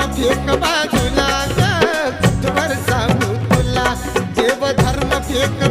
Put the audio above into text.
fake बाजूला कुठवर सांगू तुला देव धर्म फेक